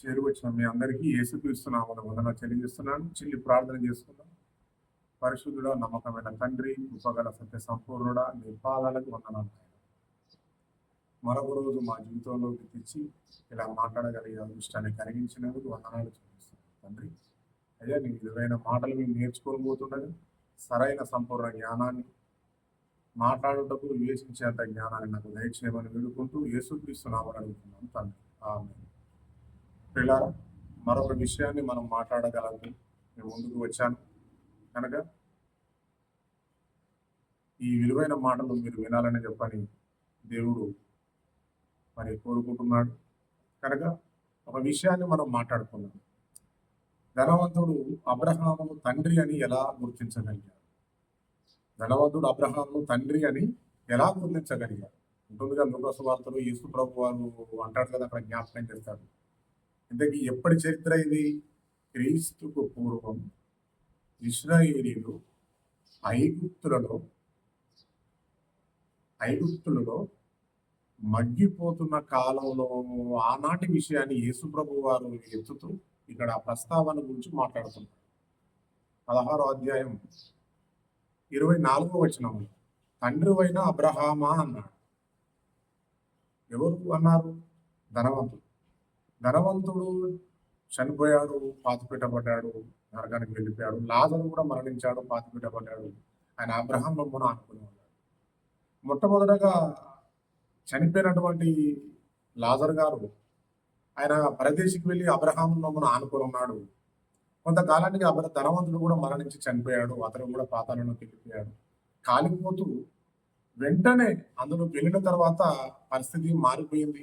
చేరువచ్చిన మీ అందరికీ యేసుక్రీస్తున్నామని వందన తెలియజేస్తున్నాను చిల్లి ప్రార్థన చేసుకుందాం. పరిశుద్ధుడ నమ్మకమైన తండ్రి కృపగల సత్య సంపూర్ణుడ నీ పాదాలకు వందనాలు. మరొక రోజు మా జీవితంలోకి తెచ్చి ఇలా మాట్లాడగలిగే అదృష్టాన్ని కలిగించినందుకు వందనాలు చెల్లిస్తున్నాను. తండ్రి అయ్యా నీ విధమైన మాటలు మేము నేర్చుకొని పోతుండగా సరైన సంపూర్ణ జ్ఞానాన్ని మాట్లాడుటకు వివేచించేంత జ్ఞానాన్ని నాకు దయచేయమని వేడుకుంటూ యేసుక్రీస్తున్నామని అడుగుతున్నాను. తండ్రి ఆమె పిల్లారా మరొక విషయాన్ని మనం మాట్లాడగలము. నేను ముందుకు వచ్చాను. కనుక ఈ విలువైన మాటలు మీరు వినాలని చెప్పని దేవుడు మరి కోరుకుంటున్నాడు. కనుక ఒక విషయాన్ని మనం మాట్లాడుకున్నాం ధనవంతుడు అబ్రహామును తండ్రి అని ఎలా గుర్తించగలిగాడు? ధనవంతుడు అబ్రహామును తండ్రి అని ఎలా గుర్తించగలిగాడు? ఉంటుందిగా లోకసు వార్తలు యేసు ప్రభు వారు అంటాడు కదా అక్కడ జ్ఞాపకం చేస్తాడు. ఇంతకీ ఎప్పటి చరిత్ర ఇది? క్రీస్తుకు పూర్వం ఇస్రాయేలీలు ఐగుప్తులలో ఐగుప్తులలో మగ్గిపోతున్న కాలంలో ఆనాటి విషయాన్ని యేసుప్రభు వారు ఎత్తుతూ ఇక్కడ ఆ ప్రస్తావన గురించి మాట్లాడుతున్నారు. పదహారో అధ్యాయం ఇరవై నాలుగో వచనము. తండ్రి అయిన అబ్రహామా అన్నాడు. ఎవరు అన్నారు? ధనవంతుడు ధనవంతుడు చనిపోయాడు పాతిపెట్టబడ్డాడు నరకానికి వెళ్ళిపోయాడు లాజరు కూడా మరణించాడు పాతిపెట్టబడ్డాడు. ఆయన అబ్రహం నమ్మున అనుకుని ఉన్నాడు. మొట్టమొదటగా చనిపోయినటువంటి లాజర్ గారు ఆయన పరదేశికి వెళ్ళి అబ్రహాం నమ్మున ఆనుకొని ఉన్నాడు. కొంతకాలానికి అబ్ర ధనవంతుడు కూడా మరణించి చనిపోయాడు అతను కూడా పాతాలను వెళ్ళిపోయాడు. కాలిపోతూ వెంటనే అందులో వెళ్ళిన తర్వాత పరిస్థితి మారిపోయింది.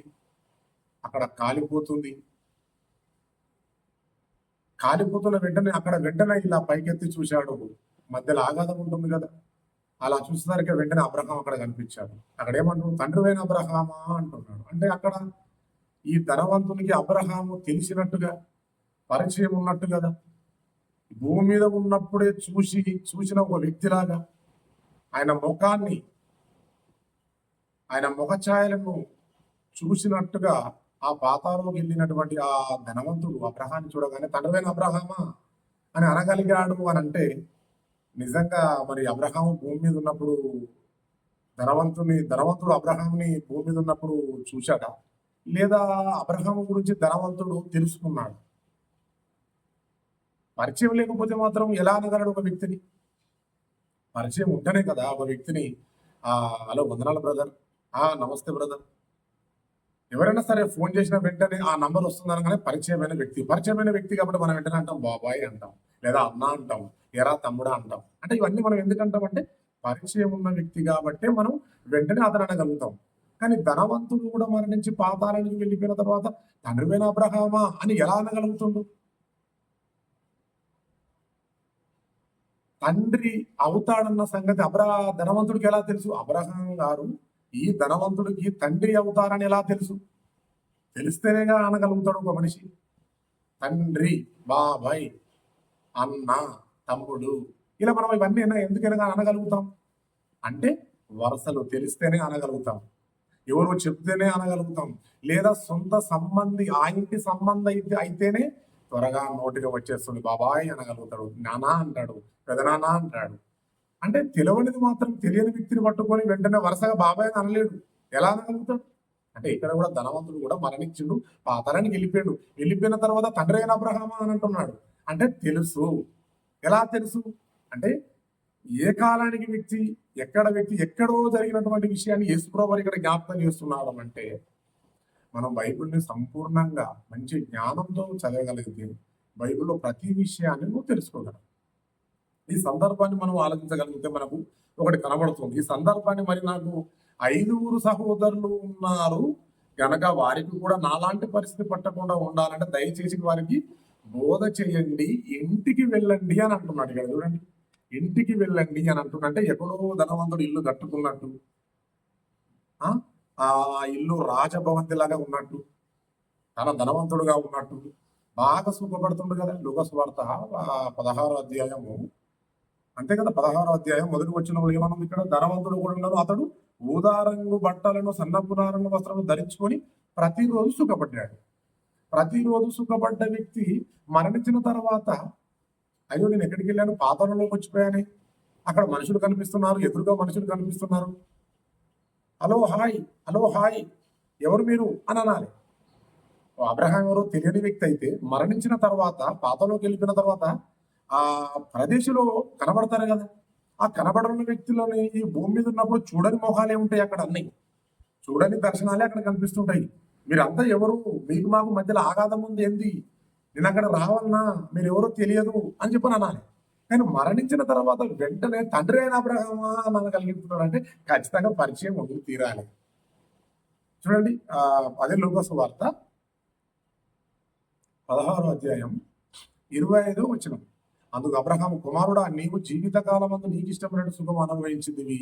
అక్కడ కాలిపోతుంది. కాలిపోతున్న వెంటనే అక్కడ వెంటనే ఇలా పైకెత్తి చూశాడు. మధ్యలో ఆఘాతం ఉంటుంది కదా. అలా చూసేసరికి వెంటనే అబ్రహాం అక్కడ కనిపించాడు. అక్కడ ఏమంటున్నాడు తండ్రివైన అబ్రహామా? అంటున్నాడు. అంటే అక్కడ ఈ ధనవంతునికి అబ్రహాము తెలిసినట్టుగా పరిచయం ఉన్నట్టు కదా. భూమి మీద ఉన్నప్పుడే చూసి చూసిన ఒక వ్యక్తిలాగా ఆయన ముఖాన్ని ఆయన ముఖ ఛాయలను చూసినట్టుగా ఆ పాతాలోకి వెళ్ళినటువంటి ఆ ధనవంతుడు అబ్రహాన్ని చూడగానే తండ్రివైన అబ్రహామా? అని అనగలిగాడు అని అంటే నిజంగా మరి అబ్రహాం భూమి మీద ఉన్నప్పుడు ధనవంతుని ధనవంతుడు అబ్రహాంని భూమి మీద ఉన్నప్పుడు చూశాడా? లేదా అబ్రహాం గురించి ధనవంతుడు తెలుసుకున్నాడు? పరిచయం లేకపోతే మాత్రం ఎలా అనగలడు ఒక వ్యక్తిని? పరిచయం ఉంటేనే కదా ఒక వ్యక్తిని ఆ హలో వందనాలు బ్రదర్. ఆ నమస్తే బ్రదర్. ఎవరైనా సరే ఫోన్ చేసిన వెంటనే ఆ నంబర్ వస్తుందనగానే పరిచయమైన వ్యక్తి పరిచయమైన వ్యక్తి కాబట్టి మనం వెంటనే అంటాం బాబాయ్ అంటాం లేదా అన్న అంటాం ఎరా తమ్ముడా అంటాం. అంటే ఇవన్నీ మనం ఎందుకంటాం అంటే పరిచయం ఉన్న వ్యక్తి కాబట్టి మనం వెంటనే అతను అనగలుగుతాం కానీ ధనవంతుడు కూడా మరణించి పాతాలనికి వెళ్ళిపోయిన తర్వాత తండ్రిమైన అబ్రహామా అని ఎలా అనగలుగుతుండు? తండ్రి అవుతాడన్న సంగతి అబ్రహ ధనవంతుడికి ఎలా తెలుసు? అబ్రహాం గారు ఈ ధనవంతుడికి తండ్రి అవుతారని ఎలా తెలుసు? తెలిస్తేనేగా అనగలుగుతాడు ఒక మనిషి. తండ్రి బాబాయ్ అన్న తమ్ముడు. ఇలా మనం ఇవన్నీ అయినా ఎందుకైనా అనగలుగుతాం? అంటే వరుసలు తెలిస్తేనే అనగలుగుతాం. ఎవరో చెప్తేనే అనగలుగుతాం. లేదా సొంత సంబంధి ఆ ఇంటి సంబంధ అయితే అయితేనే త్వరగా నోటిగా వచ్చేస్తుంది. బాబాయ్ అనగలుగుతాడు. నానా అంటాడు. పెదనానా అంటాడు. అంటే తెలియనిది మాత్రం తెలియని వ్యక్తిని పట్టుకొని వెంటనే వరుసగా బాబాయ్ అని అనలేడు. ఎలా అనగలుగుతాడు అంటే ఇక్కడ కూడా ధనవంతుడు కూడా మరణించుడు పాతరానికి వెళ్ళిపోయాడు. వెళ్ళిపోయిన తర్వాత తండ్రి అయిన అబ్రహామా అని అంటున్నాడు. అంటే తెలుసు. ఎలా తెలుసు? అంటే ఏ కాలానికి వ్యక్తి ఎక్కడ వ్యక్తి ఎక్కడో జరిగినటువంటి విషయాన్ని యేసుప్రభు ఇక్కడ జ్ఞాపకం చేస్తున్నాడు అంటే మనం బైబిల్ని సంపూర్ణంగా మంచి జ్ఞానంతో చదవగలిగితే బైబిల్లో ప్రతి విషయాన్ని నువ్వు తెలుసుకోగలవు. ఈ సందర్భాన్ని మనం ఆలోచించగలిగితే మనకు ఒకటి కనబడుతుంది. ఈ సందర్భాన్ని మరి నాకు ఐదుగురు సహోదరులు ఉన్నారు. కనుక వారికి కూడా నాలాంటి పరిస్థితి పట్టకుండా ఉండాలంటే దయచేసి వారికి బోధ చేయండి. ఇంటికి వెళ్ళండి అని అంటున్నాడు ఇక్కడ చూడండి. ఇంటికి వెళ్ళండి అని అంటున్నా అంటే ఎక్కడో ధనవంతుడు ఇల్లు కట్టుకున్నట్టు. ఆ? ఆ ఇల్లు రాజభవంతి లాగా ఉన్నట్టు. తన ధనవంతుడుగా ఉన్నట్టు. బాగా సుఖపడుతుండు కదా. లోకస్ వార్త పదహారో అధ్యాయము. అంతే కదా పదహారో అధ్యాయం మొదటి వచ్చిన ఏమన్నా ఇక్కడ? ధనవంతుడు కూడా ఉన్నారు. అతడు ఊదారంగు బట్టలను సన్నపు నారంగు వస్త్రాలను ధరించుకొని ప్రతిరోజు సుఖపడ్డాడు. ప్రతిరోజు సుఖపడ్డ వ్యక్తి మరణించిన తర్వాత అయ్యో నేను ఎక్కడికి వెళ్ళాను? పాతాళంలోకి వచ్చిపోయాను. అక్కడ మనుషులు కనిపిస్తున్నారు ఎదురుగా మనుషులు కనిపిస్తున్నారు. హలో హాయ్ హలో హాయ్ ఎవరు మీరు? అని అనాలి. అబ్రహాం ఎవరో తెలియని వ్యక్తి అయితే మరణించిన తర్వాత పాతలోకి వెళ్ళిపోయిన తర్వాత ఆ ప్రదేశంలో కనబడతారు కదా. ఆ కనబడని వ్యక్తులని ఈ భూమి మీద ఉన్నప్పుడు చూడని మొహాలే ఉంటాయి అక్కడ అన్ని. చూడని దర్శనాలే అక్కడ కనిపిస్తుంటాయి. మీరంతా ఎవరు? మీకు మాకు మధ్యలో ఆఘాతం ఉంది ఏంది? నేను అక్కడ రావాలన్నా మీరు ఎవరో తెలియదు అని చెప్పని అనాలి. కానీ మరణించిన తర్వాత వెంటనే తండ్రి అయిన అబ్రహమా నన్ను అనగలుగుతున్నాడు అంటే ఖచ్చితంగా పరిచయం ఉండి తీరాలి. చూడండి ఆ అదే లోకస్ వార్త. పదహారో అధ్యాయం ఇరవై ఐదో వచ్చినాం అందుకు అబ్రహాం కుమారుడా నీవు జీవితకాలం అందు నీకు ఇష్టమైన సుఖం అనుభవించింది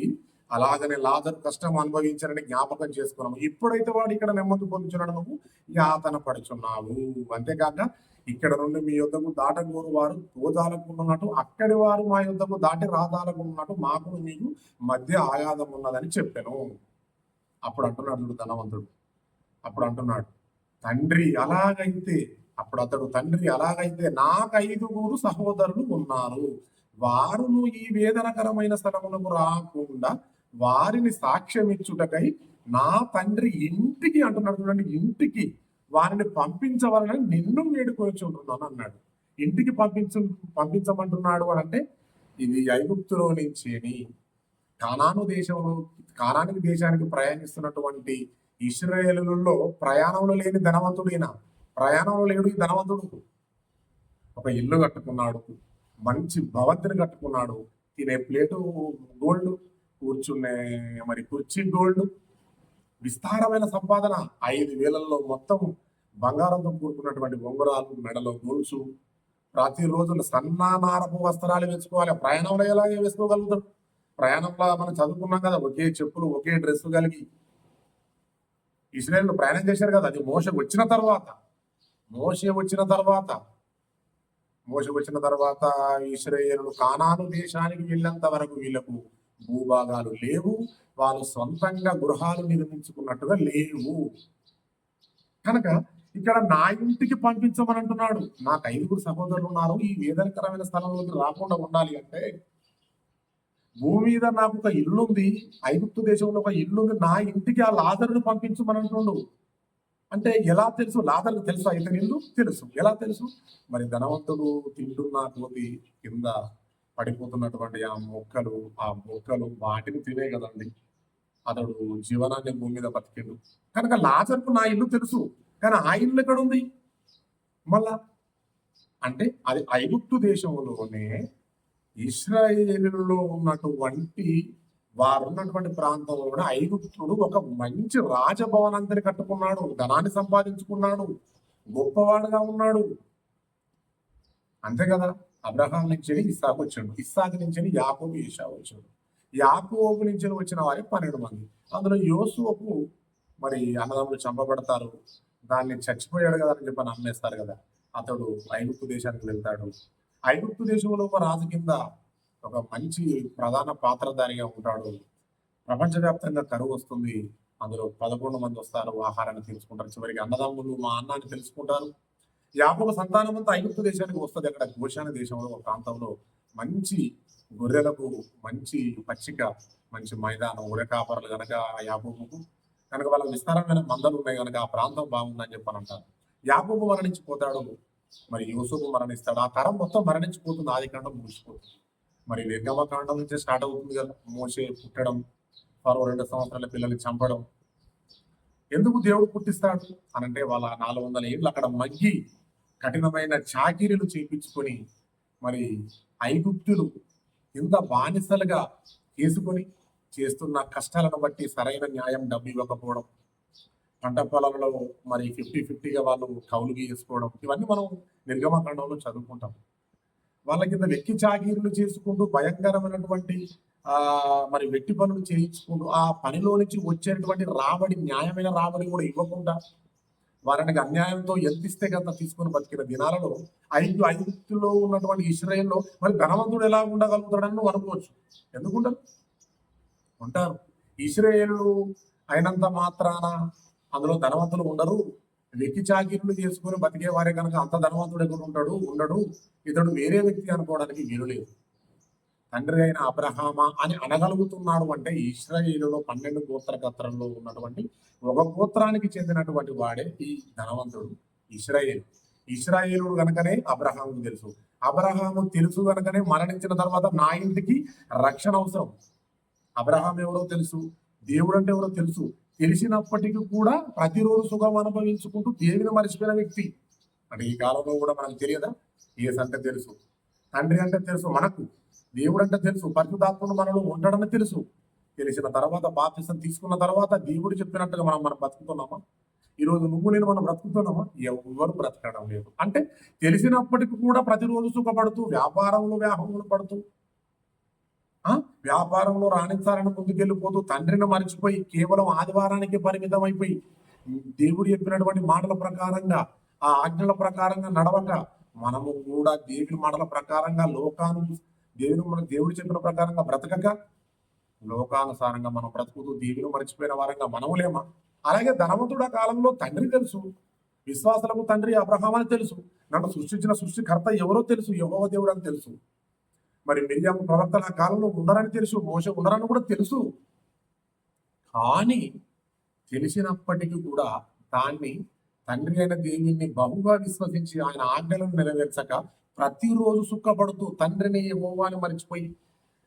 అలాగనే లాజరు కష్టం అనుభవించారని జ్ఞాపకం చేసుకున్నాము. ఇప్పుడైతే వాడు ఇక్కడ నెమ్మది పొందుతున్నాడు నువ్వు యాతన పడుచున్నావు. అంతేకాక ఇక్కడ నుండి మీ యుద్ధము దాటగోరు వారు తోదాలకున్నట్టు అక్కడి వారు మా యుద్ధము దాటి రాదాలకున్నట్టు మాకు మీకు మధ్య ఆయాదం ఉన్నదని చెప్పాను. అప్పుడు అంటున్నాడు ధనవంతుడు. అప్పుడు అంటున్నాడు తండ్రి అలాగైతే అప్పుడు అతడు తండ్రి అలాగైతే నాకు ఐదుగురు సహోదరులు ఉన్నారు. వారును ఈ వేదనకరమైన స్థలములకు రాకుండా వారిని సాక్ష్యమిచ్చుటకై నా తండ్రి ఇంటికి అంటున్నాడు చూడండి ఇంటికి వారిని పంపించవాలని నిన్ను వేడుకొచ్చుంటున్నాను అన్నాడు. ఇంటికి పంపించు పంపించమంటున్నాడు అని అంటే ఇది ఐగుప్తులో నుంచి కానాను దేశంలో కానానికి దేశానికి ప్రయాణిస్తున్నటువంటి ఇస్రాయేలులో ప్రయాణంలో లేని ధనవంతుడైనా ప్రయాణంలో లేడు ఈ ధనవంతుడు. ఒక ఇల్లు కట్టుకున్నాడు మంచి భవంతిని కట్టుకున్నాడు. తినే ప్లేటు గోల్డ్ కూర్చునే మరి కుర్చీ గోల్డ్. విస్తారమైన సంపాదన. ఐదు వేలల్లో మొత్తం బంగారంతో కూడుకున్నటువంటి ఉంగరాలు మెడలో గొలుసు. ప్రతిరోజు సన్నానారపు వస్త్రాలు వేసుకోవాలి. ప్రయాణంలో ఎలాగే వేసుకోగలుగుతాడు ప్రయాణంలో మనం చదువుకున్నాం కదా ఒకే చెప్పులు ఒకే డ్రెస్సు కలిగి. ఇస్రాయల్ ప్రయాణం చేశారు కదా అది మోస వచ్చిన తర్వాత. మోసే వచ్చిన తర్వాత మోస వచ్చిన తర్వాత ఇస్రాయేలు కానాను దేశానికి వెళ్ళేంత వరకు వీళ్ళకు భూభాగాలు లేవు. వాళ్ళు సొంతంగా గృహాలు నిర్మించుకున్నట్టుగా లేవు. కనుక ఇక్కడ నా ఇంటికి పంపించమని అంటున్నాడు. నాకు ఐదుగురు సహోదరులు ఉన్నారు. ఈ వేదనకరమైన స్థలంలోకి రాకుండా ఉండాలి అంటే భూమి మీద నాకు ఒక ఇల్లు ఉంది ఐగుప్తు దేశంలో ఒక ఇల్లు ఉంది నా ఇంటికి ఆ లాజరును పంపించమని అంటుండు అంటే ఎలా తెలుసు? లాజర్కు తెలుసు? ఇతని ఇల్లు తెలుసు. ఎలా తెలుసు? మరి ధనవంతుడు తింటున్న కోతి కింద పడిపోతున్నటువంటి ఆ మొక్కలు ఆ మొక్కలు వాటిని తినే కదండి. అతడు జీవనాన్ని భూమి మీద బతికిండు. కనుక లాజర్కు నా ఇల్లు తెలుసు. కానీ ఆ ఇల్లు ఎక్కడ ఉంది మళ్ళా అంటే అది ఐగుప్తు దేశంలోనే ఇస్రాయేలులో ఉన్నటువంటి వారు ఉన్నటువంటి ప్రాంతంలోనే ఐగుప్తుడు ఒక మంచి రాజభవనాన్ని కట్టుకున్నాడు ధనాన్ని సంపాదించుకున్నాడు గొప్పవాడుగా ఉన్నాడు. అంతే కదా? అబ్రహాం నుంచి ఇస్సాకు వచ్చాడు. ఇస్సాకు నుంచి యాకోబు ఈషా వచ్చాడు. యాకోబు నుంచి వచ్చిన వారి పన్నెండు మంది. అందులో యోసువకు మరి అన్నదమ్ములు చంపబడతారు. దాన్ని చచ్చిపోయాడు కదా అని చెప్పి అమ్మేస్తారు కదా. అతడు ఐగుప్తు దేశానికి వెళ్తాడు. ఐగుప్తు దేశంలో ఒక రాజు కింద ఒక మంచి ప్రధాన పాత్రధారిగా ఉంటాడు. ప్రపంచవ్యాప్తంగా కరువు వస్తుంది. అందులో పదకొండు మంది వస్తారు. ఆహారాన్ని తెలుసుకుంటారు చివరికి అన్నదమ్ములు మా అన్నాన్ని తెలుసుకుంటారు. యాభై సంతానం అంతా ఐగుప్తు దేశానికి వస్తుంది. అక్కడ గోషాన దేశంలో ఒక ప్రాంతంలో మంచి గొర్రెలకు మంచి పచ్చిక మంచి మైదానం ఉరకాపరలు కనుక యాపకు కనుక వాళ్ళ విస్తారమైన మందలు ఉన్నాయి కనుక ఆ ప్రాంతం బాగుందని చెప్పని అంటారు. యాపకు మరణించిపోతాడు. మరి యూసుఫ్ మరణిస్తాడు? ఆ తరం మొత్తం మరణించిపోతుంది. ఆది కాండం ముగిసిపోతుంది. మరి నిర్గమకాండం నుంచి స్టార్ట్ అవుతుంది కదా. మోసే పుట్టడం ఫరో రెండు సంవత్సరాల పిల్లల్ని చంపడం. ఎందుకు దేవుడు పుట్టిస్తాడు? అనంటే వాళ్ళ నాలుగు వందల ఏళ్ళు అక్కడ మగ్గి కఠినమైన చాకిరీలు చేయించుకొని మరి ఐగుప్తులు ఇంత బానిసలుగా చేసుకొని చేస్తున్న కష్టాలను బట్టి సరైన న్యాయం డబ్బు ఇవ్వకపోవడం పంట పొలంలో మరి ఫిఫ్టీ ఫిఫ్టీగా వాళ్ళు కౌలు చేసుకోవడం ఇవన్నీ మనం నిర్గమకాండంలో చదువుకుంటాం. వాళ్ళ కింద వెక్కి చాకీరులు చేసుకుంటూ భయంకరమైనటువంటి ఆ మరి వెట్టి పనులు చేయించుకుంటూ ఆ పనిలో నుంచి వచ్చేటువంటి రాబడి న్యాయమైన రాబడి కూడా ఇవ్వకుండా వారానికి అన్యాయంతో ఎంత ఇస్తే కదా తీసుకొని బతికిన దినాలలో ఐదు ఐదులో ఉన్నటువంటి ఇస్రాయేల్లో మరి ధనవంతుడు ఎలా ఉండగలుగుతాడని నువ్వు అనుకోవచ్చు. ఎందుకుంటారు? ఉంటారు. ఇస్రాయేలు అయినంత మాత్రాన అందులో ధనవంతులు ఉండరు. వ్యక్తి చాకిరులు చేసుకుని బతికే వారే కనుక అంత ధనవంతుడు ఎక్కడ ఉంటాడు? ఉండడు. ఇతడు వేరే వ్యక్తి అనుకోవడానికి వీలు లేదు. తండ్రి అయిన అబ్రహామ అని అనగలుగుతున్నాడు అంటే ఇస్రాయేలులో పన్నెండు గోత్ర గత్రంలో ఉన్నటువంటి ఒక గోత్రానికి చెందినటువంటి వాడే ఈ ధనవంతుడు ఇస్రాయేల్ ఇస్రాయేలుడు గనకనే అబ్రహాముకు తెలుసు. అబ్రహాము తెలుసు గనకనే మరణించిన తర్వాత నా ఇంటికి రక్షణ అవసరం. అబ్రహాం ఎవరో తెలుసు? దేవుడు అంటే ఎవరో తెలుసు. తెలిసినప్పటికీ కూడా ప్రతిరోజు సుఖం అనుభవించుకుంటూ దేవుని మర్చిపోయిన వ్యక్తి. అంటే ఈ కాలంలో కూడా మనకు తెలియదా? ఏసు అంటే తెలుసు. తండ్రి అంటే తెలుసు. మనకు. దేవుడు అంటే తెలుసు. పరిశుధాత్మను మనలో ఉండడని తెలుసు. తెలిసిన తర్వాత బాప్తిసం తీసుకున్న తర్వాత దేవుడు చెప్పినట్టుగా మనం మనం బ్రతుకుతున్నామా? ఈరోజు నువ్వు నేను మనం బ్రతుకుతున్నామా? ఎవరు బ్రతకడం లేదు. అంటే తెలిసినప్పటికీ కూడా ప్రతిరోజు సుఖపడుతూ వ్యాపారంలో వ్యాపములు పడుతూ వ్యాపారంలో రాణించాలని ముందుకెళ్ళిపోతూ తండ్రిని మర్చిపోయి కేవలం ఆదివారానికి పరిమితం అయిపోయి దేవుడు చెప్పినటువంటి మాటల ప్రకారంగా ఆ ఆజ్ఞల ప్రకారంగా నడవక మనము కూడా దేవుని మాటల ప్రకారంగా లోకాను దేవుని మన దేవుడు చెప్పిన ప్రకారంగా బ్రతకక లోకానుసారంగా మనం బ్రతుకుతూ దేవుని మర్చిపోయిన వారంగా మనము లేమా? అలాగే ధనవంతుడు ఆ కాలంలో తండ్రి తెలుసు విశ్వాసులకు తండ్రి అబ్రహాం అని తెలుసు నన్ను సృష్టించిన సృష్టికర్త ఎవరో తెలుసు యెహోవా దేవుడు అని తెలుసు. మరి మిరియాము ప్రవర్తన కాలంలో ఉన్నారని తెలుసు మోస ఉన్నారని కూడా తెలుసు. కానీ తెలిసినప్పటికీ కూడా దాన్ని తండ్రి అయిన దేవుణ్ణి బహుగా విశ్వసించి ఆయన ఆజ్ఞలను నెరవేర్చక ప్రతిరోజు సుఖపడుతూ తండ్రిని యెహోవాని మర్చిపోయి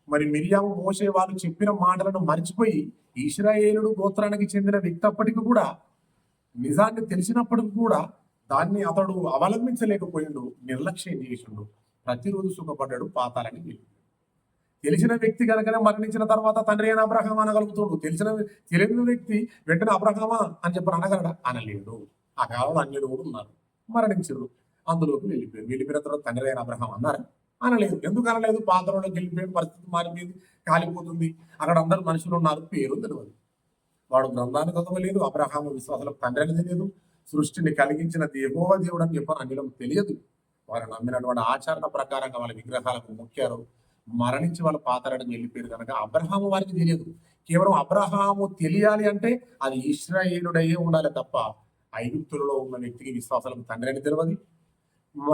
మరి మిరియాము మోసే వాళ్ళు చెప్పిన మాటలను మర్చిపోయి ఇస్రాయేలుడు గోత్రానికి చెందిన వ్యక్తి అప్పటికి కూడా నిజాన్ని తెలిసినప్పటికి కూడా దాన్ని అతడు అవలంబించలేకపోయిండు నిర్లక్ష్యం చేసిండు. ప్రతిరోజు సుఖపడ్డాడు పాతాలని వెళ్ళి తెలిసిన వ్యక్తి కనుకనే మరణించిన తర్వాత తండ్రి అయిన అబ్రహం అనగలుగుతుండు. తెలిసిన తెలియని వ్యక్తి వెంటనే అబ్రహమా అని చెప్పి అనగలడా? అనలేడు. ఆ కాలంలో అన్యులు కూడా ఉన్నారు మరణించరు. అందులోకి వెళ్ళిపోయారు వెళ్ళిపోయిన తర్వాత తండ్రి అయిన అబ్రహం అన్నారు అనలేదు. ఎందుకు అనలేదు? పాత్రలోకి వెళ్ళిపోయిన పరిస్థితి మారిపోయింది కాలిపోతుంది. అక్కడ అందరు మనుషులు ఉన్నారు. పేరు తెలియదు వాడు గ్రంథాన్ని చదవలేదు. అబ్రహాము విశ్వాసాలకు తండ్రి అని తెలియదు సృష్టిని కలిగించిన దేవోవ దేవుడు అని చెప్పని అన్నిలో తెలియదు. వారు నమ్మినటువంటి ఆచరణ ప్రకారంగా వాళ్ళ విగ్రహాలకు మొక్కారు. మరణించి వాళ్ళ పాతరడం వెళ్ళిపోయారు కనుక అబ్రహాము వారికి తెలియదు. కేవలం అబ్రహాము తెలియాలి అంటే అది ఇస్రాయేలుడయ్యే ఉండాలి తప్ప ఐగుప్తులలో ఉన్న వ్యక్తికి విశ్వాసాలకు తండ్రి అని తెలియదు.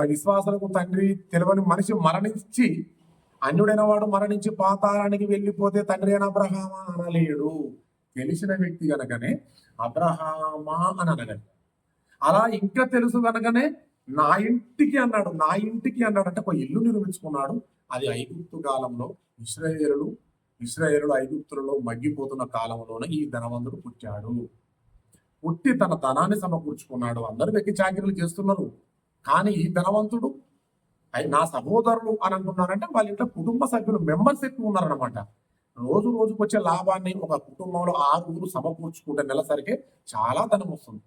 విశ్వాసాలకు తండ్రి తెలియని మనిషి మరణించి అన్యుడైన వాడు మరణించి పాతారానికి వెళ్ళిపోతే తండ్రి అయిన అబ్రహామా అనలేడు. తెలిసిన వ్యక్తి కనుకనే అబ్రహామా అని అనగలి అలా ఇంకా తెలుసు కనుకనే నా ఇంటికి అన్నాడు నా ఇంటికి అన్నాడు. అంటే ఒక ఇల్లు నిర్మించుకున్నాడు. అది ఐగుప్తు కాలంలో ఇస్రాయేలు ఇస్రాయేలు ఐగుప్తులలో మగ్గిపోతున్న కాలంలోనే ఈ ధనవంతుడు పుట్టాడు. పుట్టి తన ధనాన్ని సమకూర్చుకున్నాడు. అందరు వ్యక్తి చాకరీలు చేస్తున్నారు. కానీ ఈ ధనవంతుడు నా సహోదరులు అని అంటున్నారంటే వాళ్ళ ఇంట్లో కుటుంబ సభ్యులు మెంబర్స్ ఎక్కువ ఉన్నారనమాట రోజు రోజుకు వచ్చే లాభాన్ని ఒక కుటుంబంలో ఆరుగురు సమకూర్చుకుంటే నెలసరికే చాలా ధనం వస్తుంది.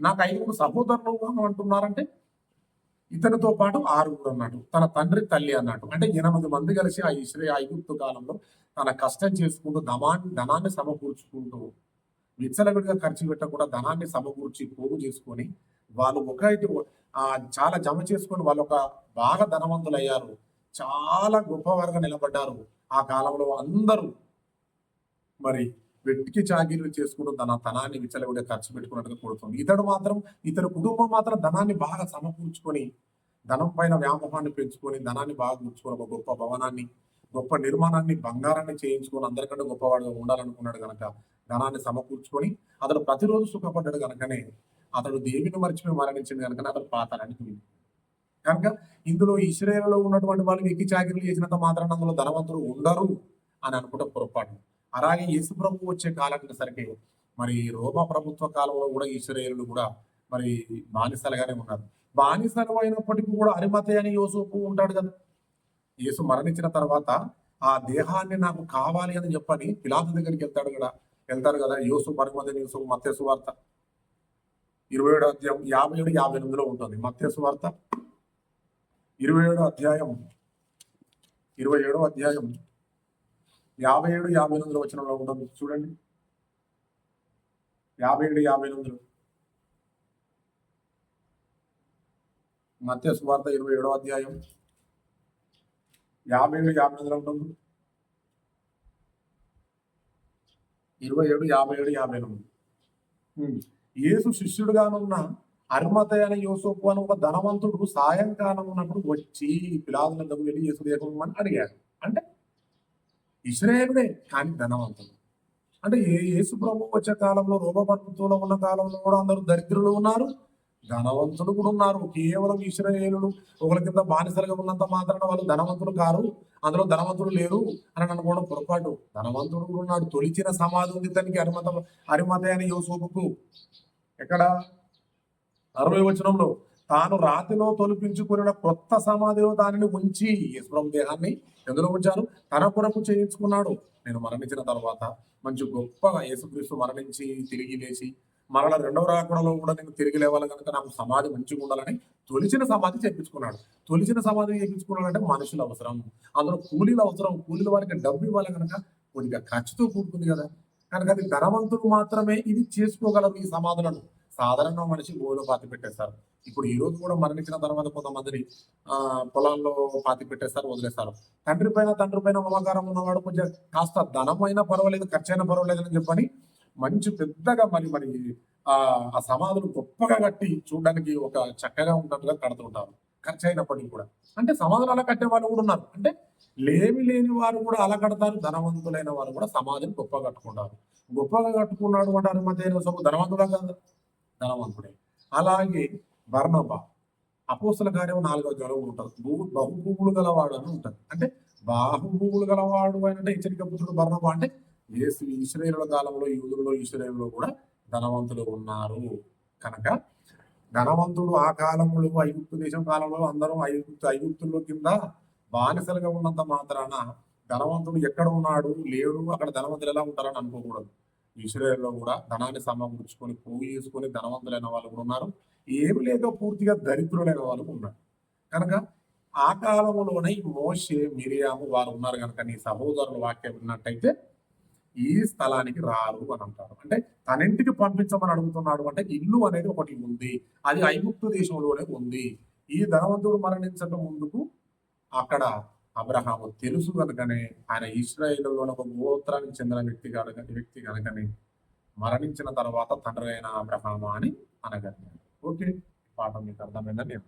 నాకు ఐదుగురు సహోదరులు అని అంటున్నారంటే ఇతనితో పాటు ఆరుగురు అన్నట్టు తన తండ్రి తల్లి అన్నట్టు అంటే ఎనిమిది మంది కలిసి ఆ ఇస్రే ఐగుప్తు కాలంలో తన కష్టం చేసుకుంటూ ధనాన్ని ధనాన్ని సమకూర్చుకుంటూ విచ్చలవిడిగా ఖర్చు పెట్టకుండా ధనాన్ని సమకూర్చి పోగు చేసుకొని వాళ్ళు ఒక చాలా జమ చేసుకొని వాళ్ళు ఒక బాగా ధనవంతులు అయ్యారు చాలా గొప్పవారుగా నిలబడ్డారు ఆ కాలంలో అందరూ. మరి వెట్టికి చాగిర్లు చేసుకుంటూ తన ధనాన్ని విచ్చలవిడిగా ఖర్చు పెట్టుకున్నట్టుగా కొడుతుంది. ఇతడు మాత్రం ఇతడు కుటుంబం మాత్రం ధనాన్ని బాగా సమకూర్చుకొని ధనం పైన వ్యామోహాన్ని పెంచుకొని ధనాన్ని బాగా కూర్చుకొని ఒక గొప్ప భవనాన్ని గొప్ప నిర్మాణాన్ని బంగారాన్ని చేయించుకొని అందరికంటే గొప్పవాడుగా ఉండాలనుకున్నాడు కనుక ధనాన్ని సమకూర్చుకొని అతడు ప్రతిరోజు సుఖపడ్డాడు కనుకనే అతడు దేవుని మర్చిపోయి మరణించింది కనుక అతడు పాతాలని కనుక ఇందులో ఇస్రాయేల్లో ఉన్నటువంటి వాళ్ళు ఎక్కి చాకరీలు చేసినంత మాత్రాన అందులో ధనవంతులు ఉండరు అని అనుకుంటే పొరపాటు. అలాగే యేసు ప్రభు వచ్చే కాలానికి సరికి మరి రోమా ప్రభుత్వ కాలంలో కూడా ఈశ్వరేయులు కూడా మరి బానిసలుగానే ఉన్నారు. బానిసలు అయినప్పటికీ కూడా అరిమతే అని యోసూపు ఉంటాడు కదా. యేసు మరణించిన తర్వాత ఆ దేహాన్ని నాకు కావాలి అని చెప్పని పిలాతు దగ్గరికి వెళ్తాడు కదా. వెళ్తారు కదా యోసు పరిమతి యూసు మత్స్సు వార్త. ఇరవై ఏడు అధ్యాయం యాభై ఏడు యాభై ఎనిమిదిలో ఉంటుంది. మత్స్సు వార్త. ఇరవై ఏడో అధ్యాయం ఇరవై ఏడో అధ్యాయం యాభై ఏడు యాభై ఎనిమిదిలో వచ్చిన ఉంటుంది చూడండి. యాభై ఏడు యాభై ఎనిమిదిలో. మత్స్య సువార్త ఇరవై ఏడో అధ్యాయం. యాభై ఏడు యాభై ఎనిమిదిలో ఉంటుంది ఇరవై ఏడు యాభై ఏడు యాభై ఎనిమిది. యేసు శిష్యుడుగానున్న అరుమతయ్య అనే యోసోపు అని ఒక ధనవంతుడు సాయంకాలం ఉన్నప్పుడు వచ్చి పిలాదుల దగ్గర వెళ్ళి యేసు దేహమని అడిగాడు. అంటే ఇస్రాయేలుడే కానీ ధనవంతుడు అంటే ఏ యేసు ప్రభు వచ్చే కాలంలో రోమపర్వతంలో ఉన్న కాలంలో కూడా అందరూ దరిద్రులు ఉన్నారు ధనవంతులు కూడా ఉన్నారు. కేవలం ఇస్రాయేలులు ఒకరి కింద బానిసలుగా ఉన్నంత మాత్రాన వాళ్ళు ధనవంతులు కారు అందులో ధనవంతుడు లేరు అని అనుకోవడం పొరపాటు. ధనవంతుడు కూడా ఉన్నాడు. తొలిచిన సమాధి ఉంది తనకి అరిమత అరిమత అని యోసోపుకు. ఎక్కడ? అరవై వచనంలో. తాను రాతిలో తొలిపించుకున్న కొత్త సమాధిలో దానిని ఉంచి యశ్వరం దేహాన్ని ఎందులో ఉంచారు? తన కొరకు చేయించుకున్నాడు. నేను మరణించిన తర్వాత మంచి గొప్పగా యేసుక్రీస్తు మరణించి తిరిగి లేచి మరల రెండవ రాకడలో కూడా నేను తిరిగి లేవాలి కనుక నాకు సమాధి మంచిగా ఉండాలని తొలిచిన సమాధి చేయించుకున్నాడు. తొలిచిన సమాధి చేయించుకున్నాడంటే మనుషులు అవసరం. అందులో కూలీలు అవసరం. కూలీల వారికి డబ్బు ఇవ్వాలి కనుక కొద్దిగా ఖర్చుతో కూడుకుంది కదా. కనుక అది ధనవంతులు మాత్రమే ఇది చేసుకోగలరు ఈ సమాధులను. సాధారణంగా మనిషి భూమిలో పాతి పెట్టేస్తారు. ఇప్పుడు ఈ రోజు కూడా మరణించిన తర్వాత కొంతమందిని ఆ పొలాల్లో పాతి పెట్టేస్తారు వదిలేస్తారు. తండ్రి పైన తండ్రి పైన మమకారం ఉన్నవాడు కొంచెం కాస్త ధనమైనా పర్వాలేదు ఖర్చు అయినా పర్వాలేదు అని చెప్పని మంచి పెద్దగా మరి మరి ఆ సమాధులు గొప్పగా కట్టి చూడడానికి ఒక చక్కగా ఉన్నట్టుగా కడుతుంటారు ఖర్చు అయినప్పటికీ కూడా. అంటే సమాధులు అలా కట్టే వాళ్ళు కూడా ఉన్నారు. అంటే లేమి లేని వారు కూడా అలా కడతారు. ధనవంతులైన వారు కూడా సమాధిని గొప్పగా కట్టుకుంటారు. గొప్పగా కట్టుకున్నాడు అంటారు మధ్య సొమ్ము ధనవంతుడా కదా. ధనవంతుడే. అలాగే బర్ణబ అపోసల కార్యం నాలుగో జ్వరం ఉంటుంది. భూ బహుభూములు గలవాడు అని ఉంటుంది. అంటే బాహుభూములు గలవాడు అని అంటే హెచ్చరిక పుత్రుడు బర్ణబ అంటే ఏసు ఈశ్వరేయుల కాలంలో యూదులలో ఈశ్వరేయులలో కూడా ధనవంతులు ఉన్నారు. కనుక ధనవంతుడు ఆ కాలంలో ఐగుప్తు దేశం కాలంలో అందరూ ఐగుప్తు ఐగుప్తుల్లో కింద బానిసలుగా ఉన్నంత మాత్రాన ధనవంతుడు ఎక్కడ ఉన్నాడు? లేడు. అక్కడ ధనవంతులు ఎలా ఉంటారని అనుకోకూడదు. ఇస్రాయేల్లో కూడా ధనాన్ని సమకూర్చుకొని పోగు చేసుకొని ధనవంతులైన వాళ్ళు కూడా ఉన్నారు. ఏమి లేదో పూర్తిగా దరిద్రులైన వాళ్ళు ఉన్నారు. కనుక ఆ కాలంలోనే ఈ మోషే మిరియాము వారు ఉన్నారు కనుక నీ సహోదరుల వాక్యం విన్నట్టయితే ఈ స్థలానికి రారు అని అంటారు. అంటే తనింటికి పంపించమని అడుగుతున్నాడు అంటే ఇల్లు అనేది ఒకటి ఉంది. అది ఐగుప్తు దేశంలోనే ఉంది. ఈ ధనవంతుడు మరణించడం ముందుకు అక్కడ అబ్రహాము తెలుసు కనుకనే ఆయన ఇస్రాయేల్లో ఒక గోత్రానికి చెందిన వ్యక్తి కనుక వ్యక్తి కనుకనే మరణించిన తర్వాత తండ్రి అయిన అబ్రహాము అని అనగలిగాడు. ఓకే పాఠం మీకు అర్థమైందని నేను